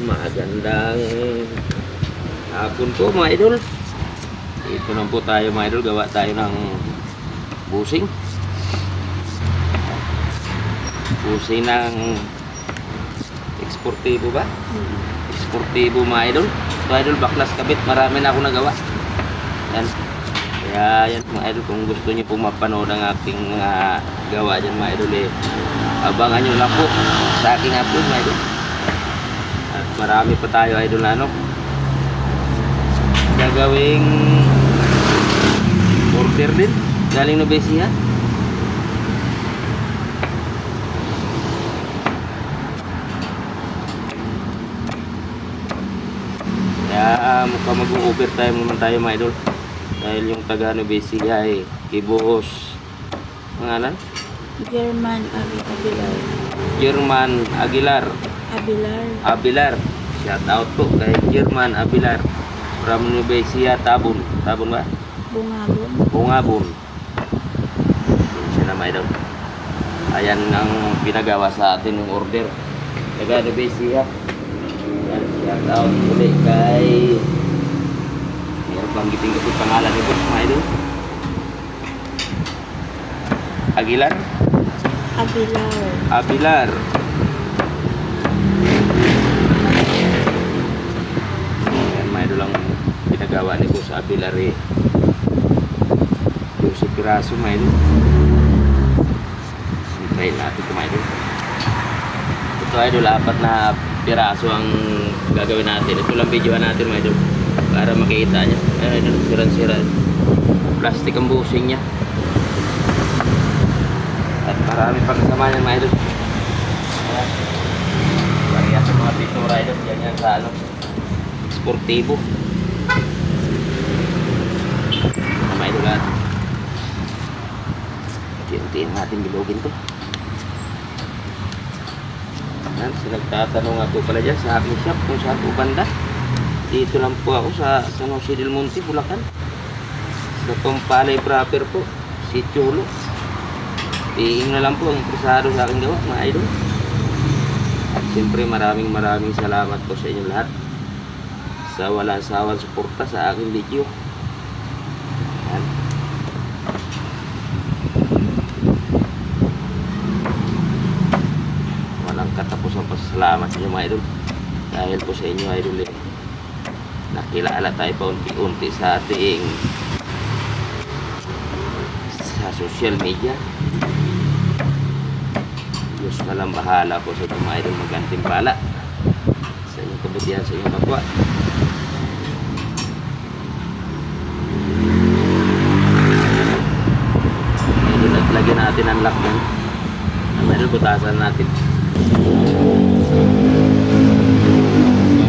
Magandang hapon po mga idol. Ito na po tayo mga idol. Gawa tayo ng busing. Busing ng eksportibo ba? Eksportibo mga idol. Ito idol, baklas kabit. Marami na ako nagawa. Yan. Kaya yan mga idol, kung gusto niyo po mapanood ang aking mga gawa dyan mga idol eh, abangan nyo lang po sa aking upload mga idol. Marami pa tayo idol ano. Gagawing order din. Galing Nobesia. Kaya ah, mukhang mag-overtime naman tayo mga idol. Dahil yung taga Nobesia ay kibuhos. Pangalan? German Abi Abilar. German Aguilar. Abilar. Abilar. Shout out po kay German Abilar. From Nubesia, Tabon. Tabon ba? Bungabon. Bungabon. Siya na may daw. Ayan ang pinagawa sa atin yung order. Taga Nubesia. Yan, shout out ulit kay Meron bang giting-giting pangalan ni Boss mga idol? Aguilar? Abilar. Abilar. Ayan, mayroon lang pinagawa ni Boss Abilar eh. 12 piraso mayroon. Hintayin natin ito mayroon. Ito idol, apat na piraso ang gagawin natin. Ito lang video natin mayroon. Para makita niya. Ayan idol, siran-sira. Plastic ang busing niya. At marami pang kasama niyan. Parehas sa mga pintura idol. Yan yan sa ano. Sportivo. Lahat. Unti-untiin natin bilogin to. Yan, so nagtatanong ako pala dyan sa aking shop kung saan po banda. Dito lang po ako sa San Jose del Monte, Bulacan. Sa Tompalay proper po, si Cholo. Tingin na lang po ang presado sa aking gawa, mga idol. At siyempre maraming maraming salamat po sa inyo lahat sa walang sawang suporta sa aking video. Yan. Walang katapusan pa salamat sa inyo mga idol. Dahil po sa inyo idol eh, nakilala tayo pa unti-unti sa ating sa social media. Diyos na lang bahala po sa itong mga idol maggantimpala sa inyong kabutihan sa inyong kapwa. Lagyan natin ang lock. Ang idol butasan natin.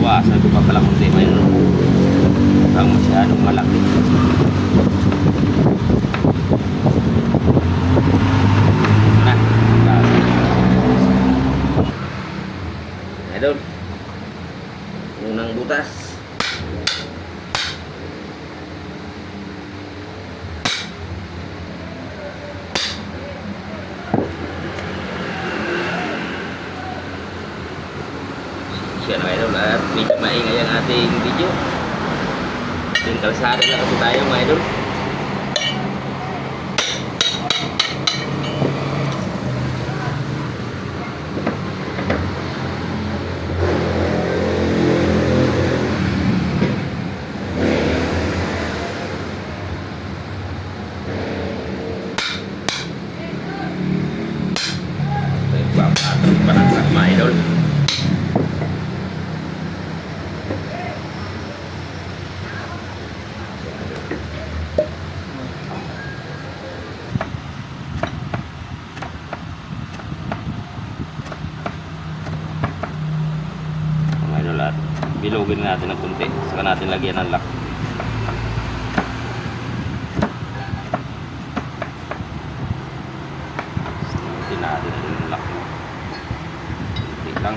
Bawasan ko pa pala kung di mayroon. Huwag masyadong malaki. Na, butasan. Idol. Unang butas. Siya na idol at medyo maingay ang ating video. Yung kalsada lang kasi tayo mga idol. Nagpapatong pa ng truck, mga idol. Mga idol at bilogin natin ng kunti. Saka natin lagyan ng lock. Hindi natin yung lock mo. Kunti lang.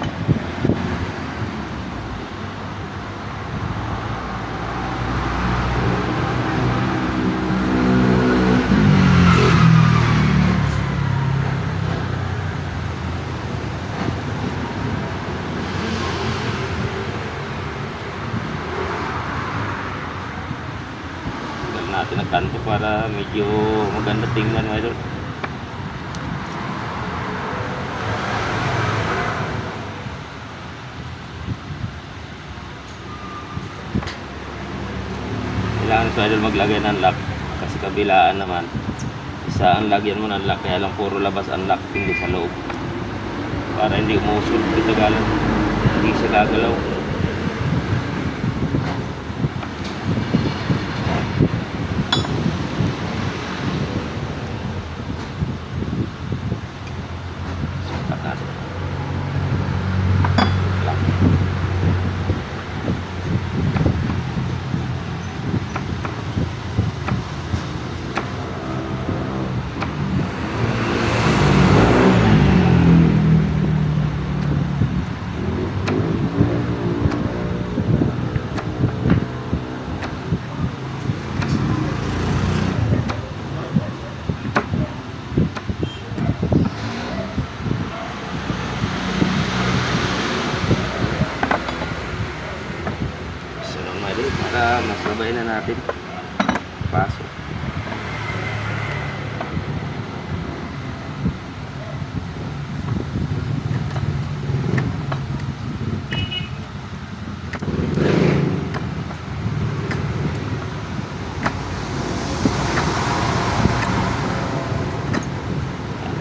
Natin ang kanto para medyo maganda tingnan mga. Kailangan sa idol maglagay ng lock kasi kabilaan naman. Isa ang lagyan mo ng lock kaya lang puro labas ang lock hindi sa loob. Para hindi umusod kitagalan hindi siya gagalaw Sukat natin. Lock. So, normally, para mas mabay na natin. Pasok.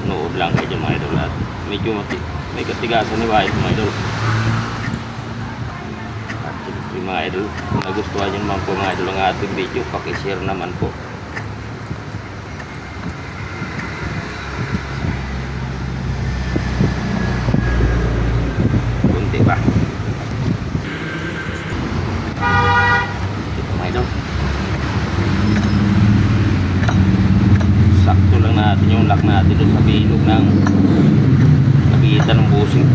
Nood lang kayo dyan, mga idol at medyo mati may katigasan ni Wahid mga idol at siyempre mga idol, kung nagustuhan nyo naman po mga idol ang ating video, pakishare naman po. Kunti pa. Ito mga idol. Sakto lang natin yung lock natin sa bilog ng kabitan ng busing.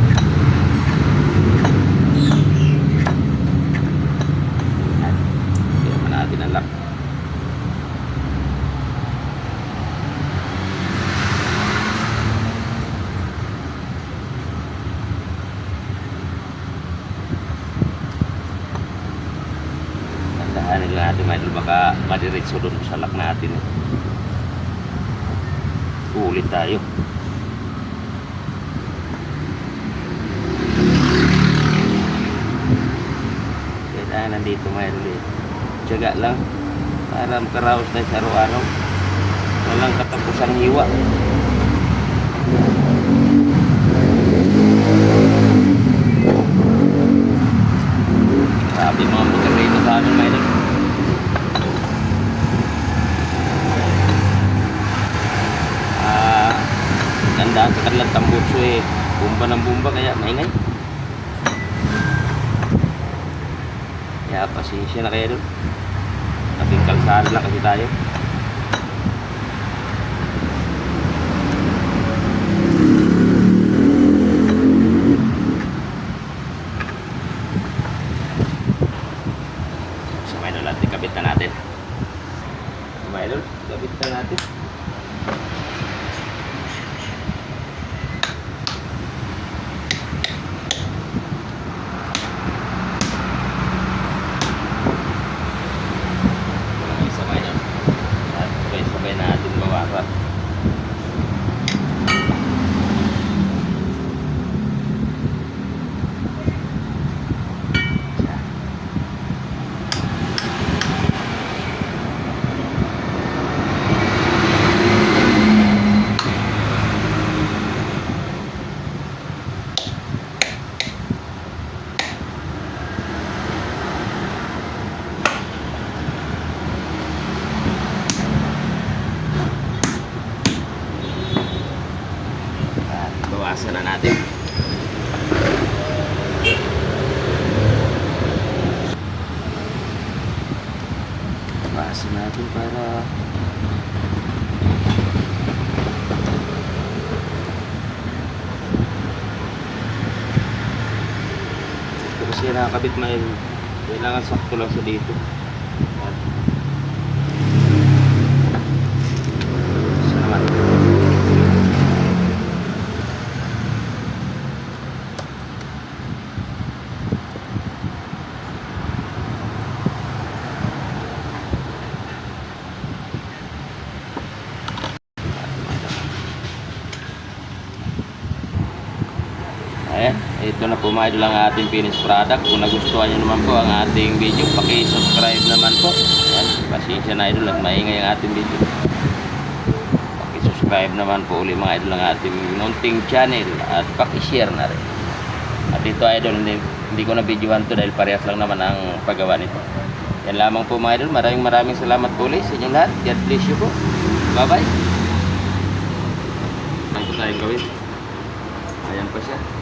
Kaya pa natin ang lock. Tandahanin lang natin mga idol, baka madiretso doon sa lock natin. Eh. Ulit tayo. Kailangan nandito mga idol. Tiyaga lang para makaraos tayo sa araw-araw. Walang katapusang hiwa. Grabe mga motor rito sa amin mga idol. Ah, gandaan sa kanilang tambutso eh. Bumba ng bumba kaya maingay. Kaya pasensya na kayo doon. Tabing kalsada lang kasi tayo. So may idol, natin kabit na natin. So may idol, kabit na natin. Walang isa may idol. At sabay-sabay natin bawasan. At bawasan na natin. Bawasan natin para Ito kasi nakakabit may kailangan sakto lang sa dito. At isa naman. Ayan, ito na po mga idol ang ating finished product. Kung nagustuhan nyo naman po ang ating video, paki-subscribe naman po. Ayan, pasensya na idol at maingay ang ating video. Paki-subscribe naman po uli mga idol ang ating munting channel at paki-share na rin. At ito idol, hindi, hindi ko na videohan to dahil parehas lang naman ang paggawa nito. Yan lamang po mga idol. Maraming maraming salamat po ulit sa inyong lahat. God bless you po. Bye-bye. Ano po tayong gawin? Ayan pa siya.